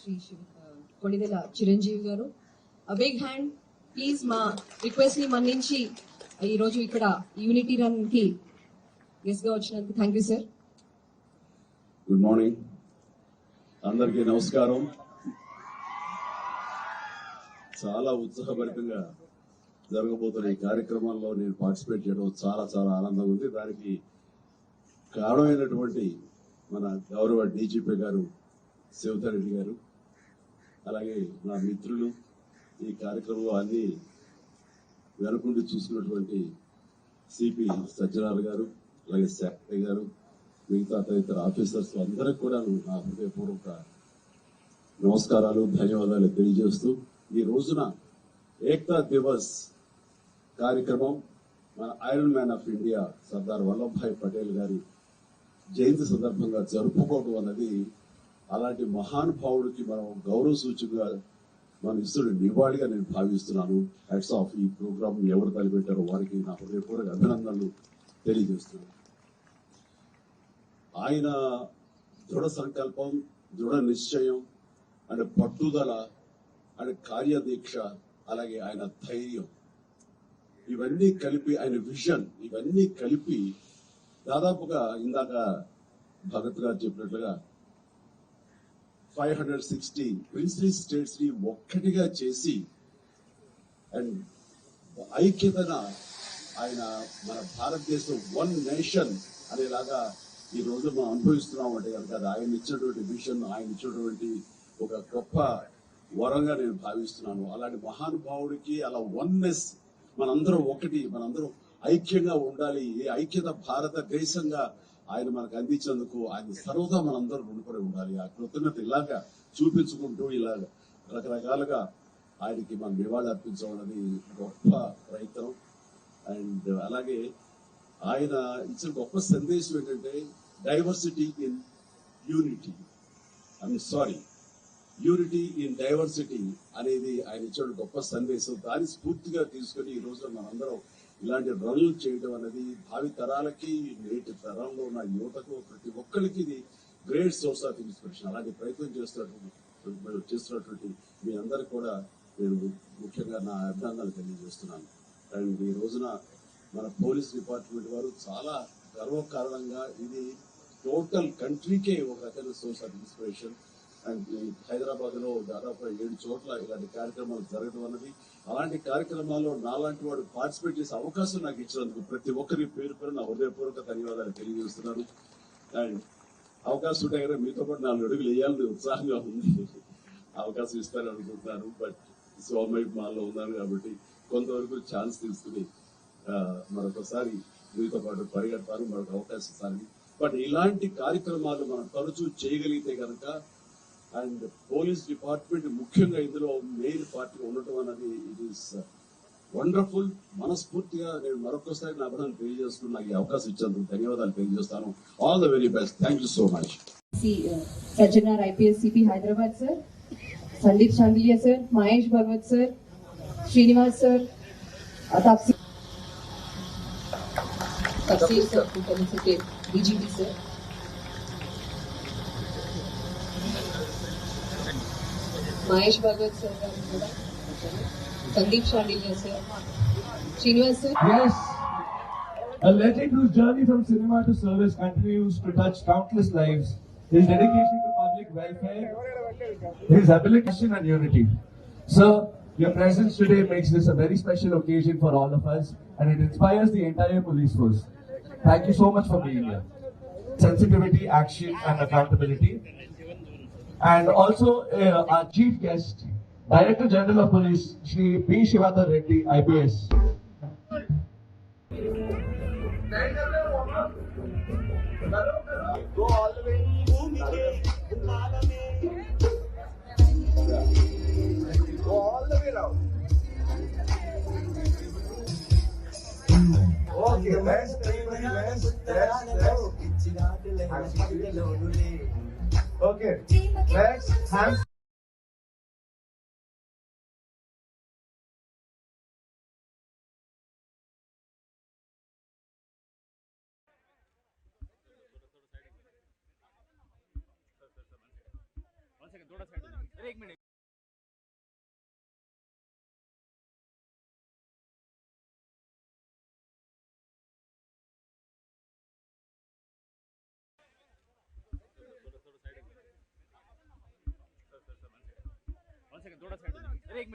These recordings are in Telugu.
శ్రీ శివ కొడిదెల చిరంజీవి గారు. బిగ్ హ్యాండ్ ప్లీజ్ మా రిక్వెస్ట్ని మన్నించి ఈ రోజు ఇక్కడ యూనిటీ రన్కి గెస్ట్గా వచ్చినందుకు thank you sir good morning అందరికీ నమస్కారం. చాలా ఉత్సాహభరితంగా జరగబోతున్న ఈ కార్యక్రమాల్లో నేను పార్టిసిపేట్ చేయడం చాలా చాలా ఆనందంగా ఉంది. దానికి కారణమైనటువంటి మన గౌరవ డీజీపీ గారు శివతారెడ్డి గారు అలాగే నా మిత్రులు ఈ కార్యక్రమంలో అన్ని వెనుకుండి చూసుకున్నటువంటి సిపి సజ్జనార్ గారు అలాగే సెక్రటరీ గారు మిగతా తదితర ఆఫీసర్స్ అందరికి కూడా నా హృదయపూర్వక నమస్కారాలు ధన్యవాదాలు తెలియజేస్తూ ఈ రోజున ఏక్తా దివస్ కార్యక్రమం మన iron man of India Sardar Vallabhbhai Patel గారి జయంతి సందర్భంగా జరుపుకోవడం అన్నది అలాంటి మహానుభావుడికి మనం గౌరవ సూచికగా మనం ఇస్తున్న నివాళిగా నేను భావిస్తున్నాను. హెడ్స్ ఆఫ్ ఈ ప్రోగ్రామ్ ఎవరు తలపెట్టారో వారికి నా హృదయపూర్వక అభినందనలు తెలియజేస్తున్నాను. ఆయన దృఢ సంకల్పం దృఢ నిశ్చయం అండ్ పట్టుదల అండ్ కార్యదీక్ష అలాగే ఆయన ధైర్యం. ఇవన్నీ కలిపి ఆయన విజన్ ఇవన్నీ కలిపి దాదాపుగా ఇందాక భగత్ గారు చెప్పినట్లుగా ఫైవ్ హండ్రెడ్ సిక్స్టీ ప్రిన్స్లీ స్టేట్స్ని ఒక్కటిగా చేసి అండ్ ఐక్యతన ఆయన మన భారతదేశం వన్ నేషన్ అనేలాగా ఈ రోజు మనం అనుభవిస్తున్నాం అంటే కనుక ఆయన ఇచ్చినటువంటి విషన్ ఆయన ఇచ్చినటువంటి ఒక గొప్ప వరంగా నేను భావిస్తున్నాను. అలాంటి మహానుభావుడికి అలా వన్నెస్ మనందరం ఒకటి మనందరం ఐక్యంగా ఉండాలి. ఈ ఐక్యత భారతదేశంగా ఆయన మనకు అందించేందుకు ఆయన సర్వదా మనందరూ రుణపడి ఉండాలి. ఆ కృతజ్ఞత ఇలాగా చూపించుకుంటూ ఇలాగ రకరకాలుగా ఆయనకి మనం నివాళి అర్పించడం అనేది గొప్ప ప్రయత్నం. అండ్ అలాగే ఆయన ఇచ్చిన గొప్ప సందేశం ఏంటంటే diversity in unity I sorry unity in diversity అనేది ఆయన ఇచ్చిన గొప్ప సందేశం. దాన్ని స్ఫూర్తిగా తీసుకొని ఈ రోజున మనందరం ఇలాంటి రన్లు చేయడం అనేది భావి తరాలకి నేటి తరంలో ఉన్న యువతకు ప్రతి ఒక్కరికి ఇది గ్రేట్ సోర్స్ ఆఫ్ ఇన్స్పిరేషన్. అలాంటి ప్రయత్నం చేస్తున్నటువంటి చేస్తున్నటువంటి మీ అందరికి కూడా నేను ముఖ్యంగా నా అభినందనలు తెలియజేస్తున్నాను. అండ్ ఈ రోజున మన పోలీస్ డిపార్ట్మెంట్ వారు చాలా గర్వకారణంగా ఇది టోటల్ కంట్రీకే ఒక రకమైన సోర్స్ ఆఫ్ ఇన్స్పిరేషన్. హైదరాబాద్లో దాదాపు ఏడు చోట్ల ఇలాంటి కార్యక్రమాలు జరగడం అన్నది. అలాంటి కార్యక్రమాల్లో నాలాంటి వాడు పార్టిసిపేట్ చేసే అవకాశం నాకు ఇచ్చినందుకు ప్రతి ఒక్కరి పేరు పేరు నా హృదయపూర్వక ధన్యవాదాలు తెలియజేస్తున్నాను. అండ్ అవకాశం ఉంటే కదా మీతో పాటు నాలుగు అడుగులు వేయాలని ఉత్సాహంగా ఉంది. అవకాశం ఇస్తారని అనుకుంటున్నాను. బట్ సోమై మాలో ఉన్నాను కాబట్టి కొంతవరకు ఛాన్స్ తీసుకుని మరొకసారి మీతో పాటు పరిగెడతారు మరొక అవకాశం ఇస్తారని బట్ ఇలాంటి కార్యక్రమాలు మనం తరచూ చేయగలిగితే కనుక అండ్ పోలీస్ డిపార్ట్మెంట్ ముఖ్యంగా ఇందులో మెయిన్ పార్టీ ఉండటం అన్నది ఇట్ ఈస్ వండర్ఫుల్ మనస్ఫూర్తిగా నేను మరొకసారి నా అభినందన తెలియజేసుకుని నాకు ఈ అవకాశం ఇచ్చినందుకు ధన్యవాదాలు తెలియజేస్తాను all the very best thank you so much C Sajjanar IPS CP Hyderabad sir Sandeep Chandilia sir Mahesh Bhagwat sir Srinivas sir Taapsee తఫసీర్ sir కుటుంబ DGP sir Mahesh Bhagwat sir గారు కూడా Sandeep Chandilia sir Srinivas sir Yes. A legend whose journey from cinema to service continues to touch countless lives. His dedication to public welfare, his ability and unity. Sir, your presence today makes this a very special occasion for all of us and it inspires the entire police force. Thank you so much for being here. Sensitivity, action and accountability. and also uh, our chief guest, Director General of Police, Sri P. Shivadar Reddy, IPS. Okay. bucket, bags, hands. थोड़ा साइड अरे एक मिनट अरे एक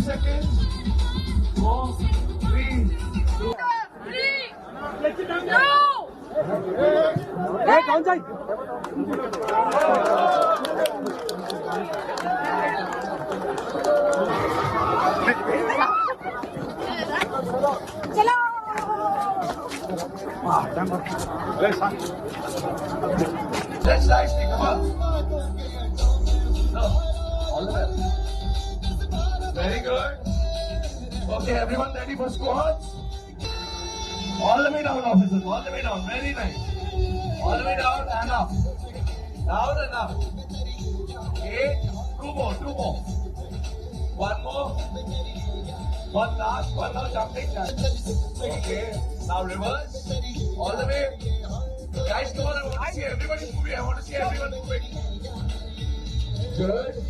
seconds. Four. Let's nicely come on. No, all the best. Very good. Okay, everyone ready for squats? All the way down, officers. All the way down. Very nice. All the way down and up. Down and up. Okay. Two more. Two more. One more. One last. One now jumping. Okay. Now reverse. All the way. Guys, come on. I want to see everybody moving. I want to see everyone moving. Good.